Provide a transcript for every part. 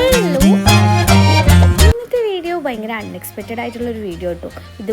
Hello ഇന്നത്തെ video ഭയങ്കര unexpected ആയിട്ടുള്ള ഒരു വീഡിയോ കേട്ടോ. ഇത്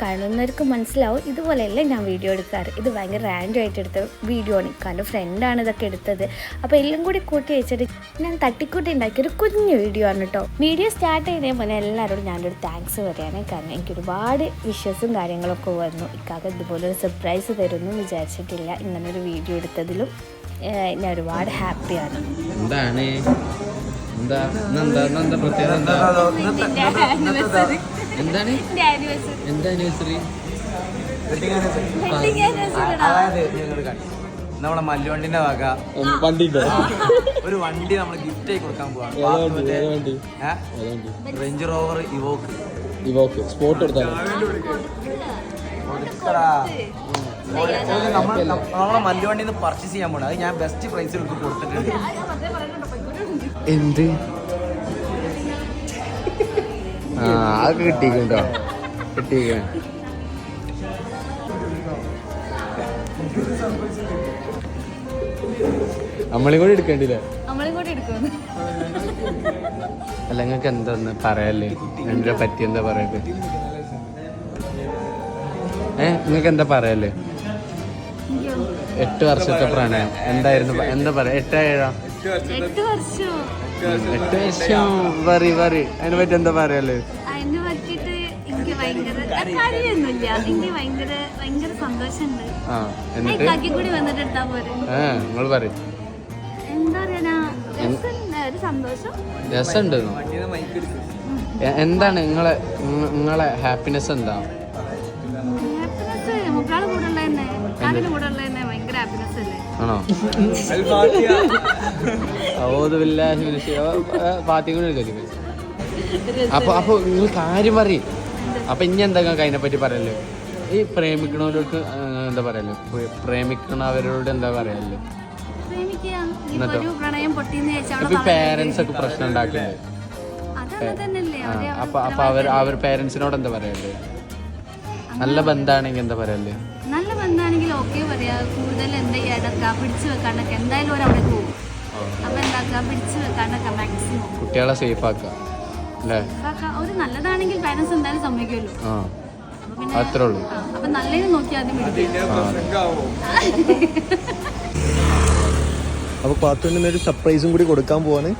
കാണുന്നവർക്ക് മനസ്സിലാവും. ഇതുപോലെയല്ല ഞാൻ വീഡിയോ എടുക്കാറ്. ഇത് ഭയങ്കര റാൻഡം ആയിട്ട് എടുത്ത വീഡിയോ ആണ്. കാരണം ഫ്രണ്ടാണ് ഇതൊക്കെ എടുത്തത്. അപ്പോൾ എല്ലാം കൂടി കൂട്ടി വെച്ചിട്ട് ഞാൻ തട്ടിക്കൂട്ടി ഉണ്ടാക്കിയ ഒരു കുഞ്ഞു വീഡിയോ ആണ് കേട്ടോ. വീഡിയോ സ്റ്റാർട്ട് ചെയ്തേ മുന്നേ എല്ലാവരോടും ഞാനൊരു താങ്ക്സ് പറയുകയാണ് കാരണം എനിക്ക് ഒരുപാട് വിഷസും കാര്യങ്ങളൊക്കെ വന്നു. ഇക്കാക്ക് ഇതുപോലൊരു സർപ്രൈസ് തരുമെന്ന് വിചാരിച്ചിട്ടില്ല. ഇങ്ങനൊരു വീഡിയോ എടുത്തതിലും ഞാൻ ഒരുപാട് ഹാപ്പിയാണ് എന്താണ്? എന്താ ഇന്നെന്താ ഇന്നെന്താ പ്രത്യേകത എന്താ എന്താണ്? എന്താ ആനിവേഴ്സറി അതായത് ഞങ്ങൾ കണ്ടു നമ്മളെ മല്ലുവണ്ടിന്റെ വക. വണ്ടി ഒരു വണ്ടി നമ്മൾ ഗിഫ്റ്റ് ആയി കൊടുക്കാൻ പോവാ Range Rover Evoque Evoque spot എടുത്താലോ? നമ്മൾ നമ്മളെ മല്ലുവണ്ടിന്ന് പർച്ചേസ് ചെയ്യാൻ പോണത് അത് ഞാൻ ബെസ്റ്റ് പ്രൈസിൽ കൊടുത്തിട്ടുണ്ട്. എന്ത്? ആ അതൊക്കെ കിട്ടിക്കോ കിട്ടിക്കോ നമ്മളെയും കൂടി എടുക്കേണ്ടില്ലേ നമ്മളും കൂടി എടുക്കുന്നു അല്ല നിങ്ങൾക്ക് എന്താന്ന് പറയല്ലേ? രണ്ടിനെ പറ്റി എന്താ പറയല്ലേ ഏ നിങ്ങൾക്ക് എന്താ പറയല്ലേ? എട്ട് വർഷത്തെ പ്രണയം. എന്തായിരുന്നു? എന്താ പറയാ? എട്ടാ ഏഴാ? എട്ട് വർഷം. ഉം, എട്ട് വർഷം. പറ പറ അതിനെ പറ്റി എന്താ പറയല്ലേ അതിനെ പറ്റിട്ട് എനിക്ക് ഭയങ്കര കാര്യമൊന്നുമില്ല. എനിക്ക് ഭയങ്കര ഭയങ്കര സന്തോഷമുണ്ട്. ആ എന്നിട്ട്? കാക്കി കൂടി വന്നിട്ട് എടുത്താ പോരെ? ആ നിങ്ങൾ പറയും. എന്താ പറയാ ഒരു സന്തോഷം. രസമുണ്ട്. എന്താണ് നിങ്ങളെ നിങ്ങ- നിങ്ങളെ ഹാപ്പിനെസ് എന്താ? ആണോ? അപ്പൊ അപ്പൊ നിങ്ങൾ കാര്യം പറയും. അപ്പൊ ഇനി എന്താ അതിനെ പറ്റി പറയല്ലോ ഈ പ്രേമിക്കണവരോട് എന്താ പറയല്ലോ പ്രേ- പ്രേമിക്കണവരോട് എന്താ പറയല്ലോ ഇപ്പൊ പേരൻസ് ഒക്കെ പ്രശ്നം തന്നെയല്ലേ. അപ്പൊ അപ്പൊ അവർ അവർ പേരൻസിനോട് എന്താ പറയല്ലേ നല്ല ബന്ധാണെങ്കിൽ എന്താ പറയല്ലേ നല്ല ബന്ധാണെങ്കിൽ ഓക്കെ പറയാ. കൂടുതൽ എന്താ പിടിച്ചു വെക്കാണ്ടൊക്കെ. എന്തായാലും അവിടെ പോകും. അപ്പൊ എന്താക്കുക പിടിച്ചു വെക്കാണ്ടൊക്കെ മാക്സിമം കുട്ടികളെ സേഫ് ആക്കുക അല്ലേ? ഒരു നല്ലതാണെങ്കിൽ പാരന്റ്സ് എന്തായാലും സമ്മതിക്കുമല്ലോ. അപ്പൊ അത്രേ ഉള്ളൂ. അപ്പൊ നല്ലതിന് നോക്കി ആദ്യം പിടിക്കുക അപ്പോൾ പാത്തുവിന് ഒരു സർപ്രൈസും കൂടി കൊടുക്കാൻ പോവാണ്.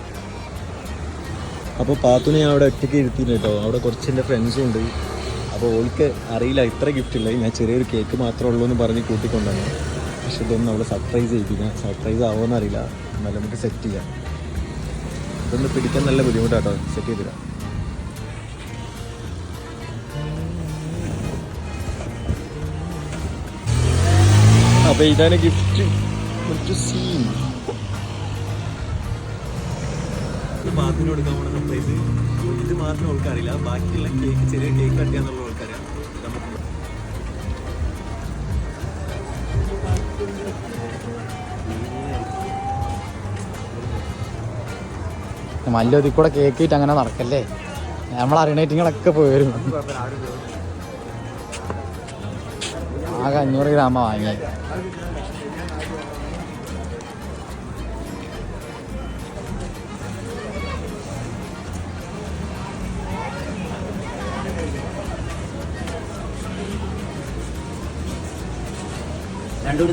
അപ്പൊ പാത്തുനെ ഞാൻ അവിടെ ഒറ്റയ്ക്ക് ഇരുത്തിന് കേട്ടോ. അവിടെ കുറച്ച് എന്റെ ഫ്രണ്ട്സും ഉണ്ട്. അപ്പൊ ഓൾക്ക് അറിയില്ല ഇത്ര ഗിഫ്റ്റ് ഇല്ല. ഞാൻ ചെറിയൊരു കേക്ക് മാത്രമേ ഉള്ളൂ എന്ന് പറഞ്ഞ് കൂട്ടിക്കൊണ്ടാണ് പക്ഷെ ഇതൊന്നും അവിടെ സർപ്രൈസ് ചെയ്യിപ്പിക്കാം സർപ്രൈസ് ആവോന്നറിയില്ല. അറിയില്ല എന്നാലും നമുക്ക് സെറ്റ് ചെയ്യാം. ഇതൊന്ന് പിടിക്കാൻ നല്ല ബുദ്ധിമുട്ടാട്ടോ. സെറ്റ് ചെയ്തിരാം അപ്പൊ ഇതാണ് ഗിഫ്റ്റ് സീൻ പാത്തിന് കൊടുക്കാൻ പോണ സർപ്രൈസ് ഇത് മാത്രം ഓൾക്കറിയില്ല. ബാക്കിയുള്ള കേക്ക് ചെറിയ കേക്ക് കട്ട് ചെയ്യാന്നുള്ള മല്ലൊതി കൂടെ കേക്കിട്ട് അങ്ങനെ നടക്കല്ലേ? നമ്മൾ അറിയണേറ്റിങ്ങളൊക്കെ പോയി വരും. ആകെ അഞ്ഞൂറ് ഗ്രാമ വാങ്ങി രണ്ടുകൂടി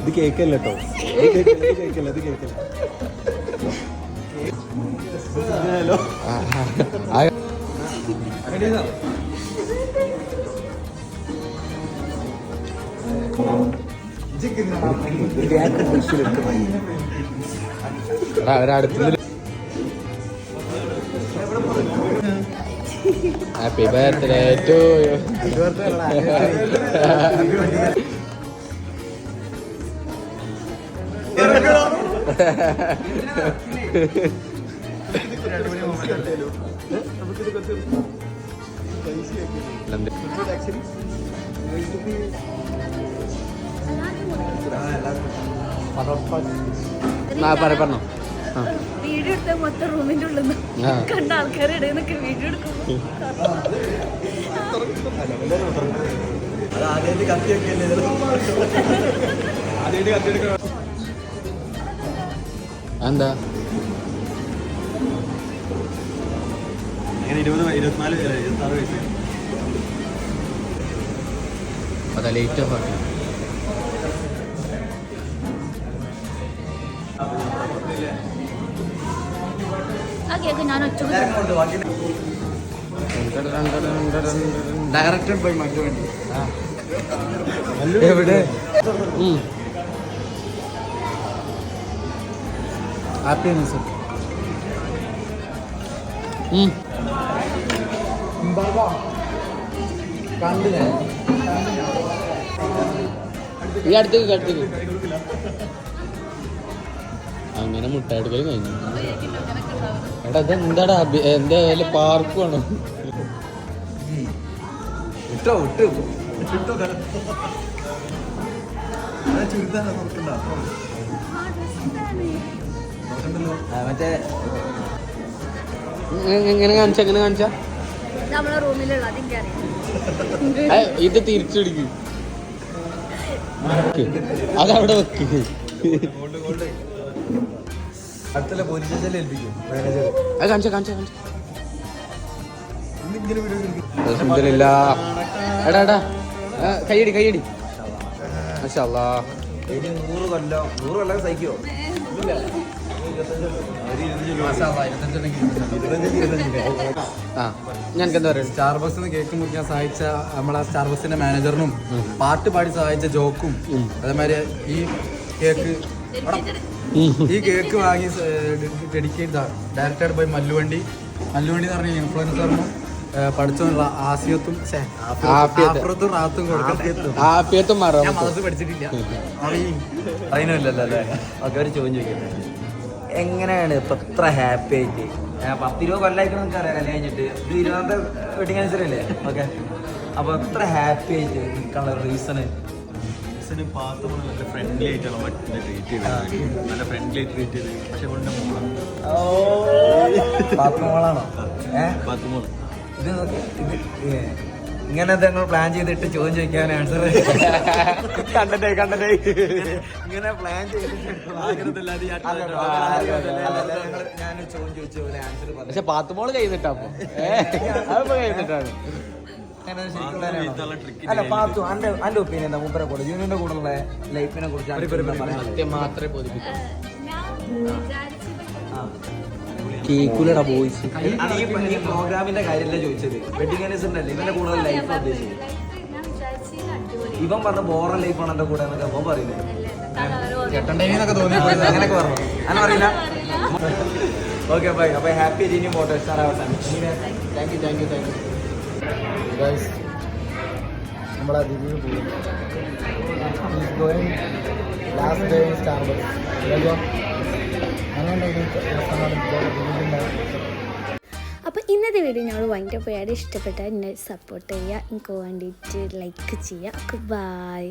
ഇത് കേക്കല്ല കേട്ടോ കേക്കല്ല ഇത് കേക്കല്ല ഹലോ. ഒരടുത്തുനിന്ന് ഹാപ്പി ബർത്ത്ഡേ ടു എന്ത്? പറഞ്ഞോ. ആ. വീഡിയോ എടുത്ത മൊത്തം റൂമിന്റെ ഉള്ളിൽ നിന്ന് കണ്ട ആൾക്കാരുടെ ഇടയിൽ നിന്നൊക്കെ വീഡിയോ എടുക്കും അത് ആദ്യമായിട്ട് കത്തിയൊക്കെ ആദ്യമായിട്ട് കത്തിയെടുക്കണം എന്താ? അതാ ലേറ്റ് ഓഫ് ആക്കി ഡയറക്റ്റഡ് ബൈ മറ്റു വേണ്ടി. എവിടെ? ഹാപ്പി ന്യൂസ് കണ്ടില്ലേ ഈ അടുത്തേക്ക് അടുത്തേക്ക്. അങ്ങനെ മുട്ടായി എടുക്കൽ കഴിഞ്ഞു. എടാ ഇത് എന്താടാ? എന്താ വല്ല പാർക്കുവാണോ വിട്ടോ നോക്കണ്ട മറ്റേ എങ്ങനെ കാണിച്ച എങ്ങനെ കാണിച്ച? ഇത് തിരിച്ചെടുക്ക്. അതവിടെ വെക്ക്. അത് കാണിച്ച കാണിച്ച കാണിച്ച. എടാ എടാ. ആ, കൈയടി കൈയടി. മാഷാല്ലാ ഇനി നൂറ് കൊല്ലം നൂറ് കൊല്ലം സഹിക്കോ? ഇല്ല ആ ഞങ്ങൾക്ക് എന്താ പറയുക? സ്റ്റാർബക്സ് നിന്ന് കേക്ക് മുറിക്കാൻ സഹായിച്ച നമ്മളെ സ്റ്റാർബക്സിന്റെ മാനേജറിനും പാട്ട് പാടി സഹായിച്ച ജോക്കും അതേമാതിരി ഈ കേക്ക് ഈ കേക്ക് വാങ്ങി dedicate directed by Malluvandi. Malluvandi എന്ന് പറഞ്ഞ ഇൻഫ്ലുവൻസറിനും പഠിച്ചുള്ള ആസിയത്തും. ആഫ്രത്തും റാത്തും കൊടുക്കും. ഞാൻ മനസ്സ് പഠിച്ചിട്ടില്ല. അറിയില്ലല്ലോ അല്ലേ? ഒക്കെ ചോദിച്ചു ചോദ്യം ചോദിക്കുന്നത് എങ്ങനെയാണ് ഇപ്പൊ ഇത്ര ഹാപ്പി ആയിട്ട്? ഞാൻ പത്ത് രൂപ കൊല്ലായിരിക്കണം നമുക്ക് അറിയാം കല്യാണം കഴിഞ്ഞിട്ട്. ഇത് ഇരുപതാമത്തെ വെഡിങ് ആൻസർ അല്ലേ? ഓക്കെ. അപ്പൊ ഇത്ര ഹാപ്പി ആയിട്ട് നിൽക്കാനുള്ള റീസണ് പാത്ത് നല്ല ഫ്രണ്ട്ലി ആയിട്ടാണ് മറ്റേ ട്രീറ്റ് ചെയ്തത്. നല്ല ഫ്രണ്ട്ലി ട്രീറ്റ് ചെയ്ത്. പക്ഷെ കൊണ്ട് മോളാണ്? ഏഹ് പാത്ത് മോൾ. ഇത് ഇത് ഏ, ഇങ്ങനത്തെ ഞങ്ങൾ പ്ലാൻ ചെയ്തിട്ട് ചോദ്യം ചോദിക്കാൻ ആൻസർ കണ്ടേ കണ്ടേ ഇങ്ങനെ പ്ലാൻ ചെയ്തിട്ട് ഞാൻ ചോദ്യം ചോദിച്ച ആൻസർ പറഞ്ഞു. പക്ഷെ പാത്തുമോൾ കൈ നിട്ടാപ്പോ അതിപ്പോ കൈ നിട്ടാണ് അങ്ങനെ ശരിക്കും അല്ല പാത്തു അന്റെ അന്റെ ഒപ്പീനിയൻ എന്താ? മൂപ്പരെ കൂടെ ജൂനിയറിന്റെ ലൈഫിനെ കുറിച്ച് സത്യം മാത്രമേ ബോധിപ്പിക്കൂ. കേക്കുലടാ ബോയ്സ് ഈ പ്രോഗ്രാമിന്റെ കാര്യമല്ല ചോദിച്ചത്. വെഡിങ് ആനിവേഴ്സറി അല്ലേ ഇവന്റെ കൂടെ ലൈഫ് ഉദ്ദേശിച്ചത് ഇവൻ പറഞ്ഞ ബോറ ലൈഫാണ് എന്റെ കൂടെ എന്നൊക്കെ അവൻ പറയുന്നത്. കെട്ടണ്ടേന്നൊക്കെ തോന്നി അങ്ങനെയൊക്കെ പറഞ്ഞു? അങ്ങനെ പറയില്ല. ഓക്കെ ബൈ അപ്പൊ ഹാപ്പി ജീനി ഫോട്ടോ സാർ ആവട്ടെ thank you thank you thank you guys നമ്മൾ അതിഥിയിൽ പോകും is going last day star അപ്പോൾ ഇന്നത്തെ വീഡിയോ ഞങ്ങൾ വൈൻഡപ്പ് ചെയ്യാതെ ഇഷ്ടപ്പെട്ടാൽ എന്നെ സപ്പോർട്ട് ചെയ്യുക. എനിക്ക് വേണ്ടിയിട്ട് ലൈക്ക് ചെയ്യുക. ബൈ